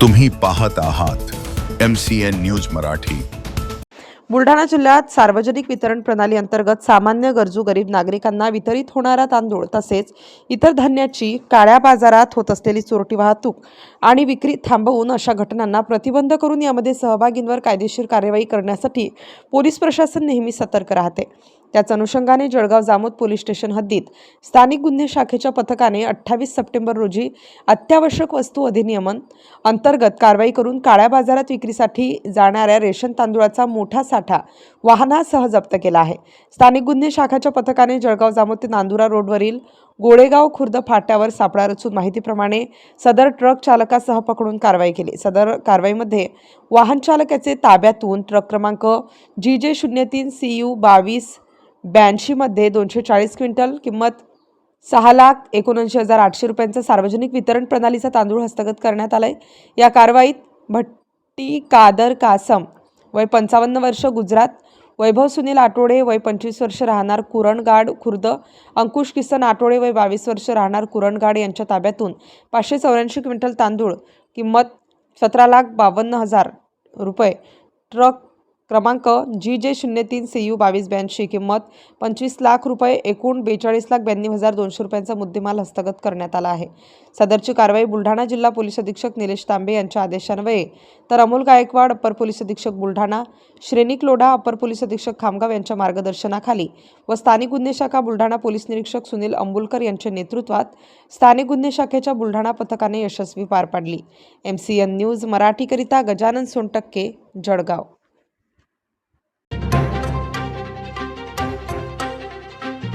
तुम्ही पाहत आहात M C N news Marathi. Buldhana जिल्ह्यात सार्वजनिक वितरण प्रणाली अंतर्गत सामान्य गरजू गरीब नागरिकांना वितरित होणारा तांदूळ तसेच इतर धान्याची काळ्या बाजारात होत असलेली चोरटी वाहतूक आणि विक्री थांबवून अशा घटनांना प्रतिबंध करून यामध्ये सहभागींवर कायदेशीर कार्यवाही करण्यासाठी पोलीस प्रशासन नेहमी सतर्क राहते. त्याच अनुषंगाने जळगाव जामोद पोलीस स्टेशन हद्दीत स्थानिक गुन्हे शाखेच्या पथकाने अठ्ठावीस सप्टेंबर रोजी अत्यावश्यक वस्तू अधिनियमन अंतर्गत कारवाई करून काळ्या बाजारात विक्रीसाठी जाणाऱ्या रेशन तांदूळाचा मोठा साठा वाहनासह जप्त केला आहे. स्थानिक गुन्हे शाखाच्या पथकाने जळगाव जामोद ते नांदुरा रोडवरील गोळेगाव खुर्द फाट्यावर सापळा रचून माहितीप्रमाणे सदर ट्रक चालकासह पकडून कारवाई केली. सदर कारवाईमध्ये वाहन चालकाचे ताब्यातून ट्रक क्रमांक जी जे शून्य तीन सी यू बावीस ब्याऐंशीमध्ये दोनशे चाळीस क्विंटल किंमत सहा लाख एकोणऐंशी हजार आठशे रुपयांचा सार्वजनिक वितरण प्रणालीचा तांदूळ हस्तगत करण्यात आला आहे या कारवाईत भट्टी कादर कासम वय पंचावन्न वर्ष गुजरात वैभव सुनील आठवडे वय पंचवीस वर्ष राहणार कुरणगाड खुर्द अंकुश किसन आठवडे वय बावीस वर्ष राहणार कुरणगाड यांच्या ताब्यातून पाचशे चौऱ्याऐंशी क्विंटल तांदूळ किंमत सतरा लाख बावन्न हजार रुपये ट्रक क्रमांक जी जे शून्य तीन सी यू बावीस ब्याऐंशी किंमत पंचवीस लाख रुपये एकूण बेचाळीस लाख ब्याण्णव हजार दोनशे रुपयांचा मुद्देमाल हस्तगत करण्यात आला आहे. सदरची कारवाई बुलढाणा जिल्हा पोलीस अधीक्षक निलेश तांबे यांच्या आदेशान्वये. तर अमोल गायकवाड अप्पर पोलीस अधीक्षक बुलढाणा श्रेनिक लोढा अप्पर पोलीस अधीक्षक खामगाव यांच्या मार्गदर्शनाखाली व स्थानिक गुन्हे शाखा बुलढाणा पोलीस निरीक्षक सुनील अंबुलकर यांच्या नेतृत्वात स्थानिक गुन्हे शाखेच्या बुलढाणा पथकाने यशस्वी पार पाडली. एम सी एन न्यूज मराठीकरिता गजानन सोनटक्के जळगाव.